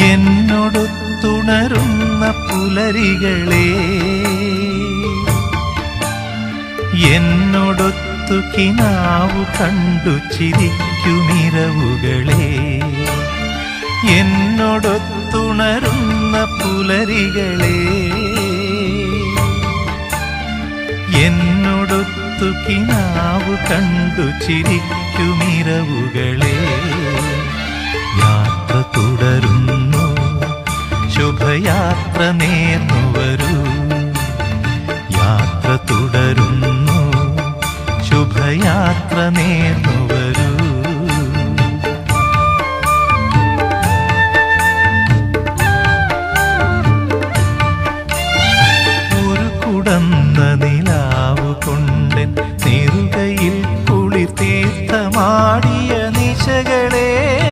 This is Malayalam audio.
എന്നോടൊത്തുണരുന്ന പുലരികളെ എന്നൊടുത്തു കിനാവു കണ്ടു ചിരിക്കുമിരവുകളെ എന്നൊടുത്തുണരുന്ന പുലരികളെ എന്നൊടുത്തു കിനാവു കണ്ടു ചിരിക്കുമിരവുകളെ യാത്ര നേർന്നു വരൂ. യാത്ര തുടരുന്നു. ശുഭയാത്ര നേർന്നു വരൂ. ഒരു കുളിർ തീർത്ഥമാടിയ നിശകളേ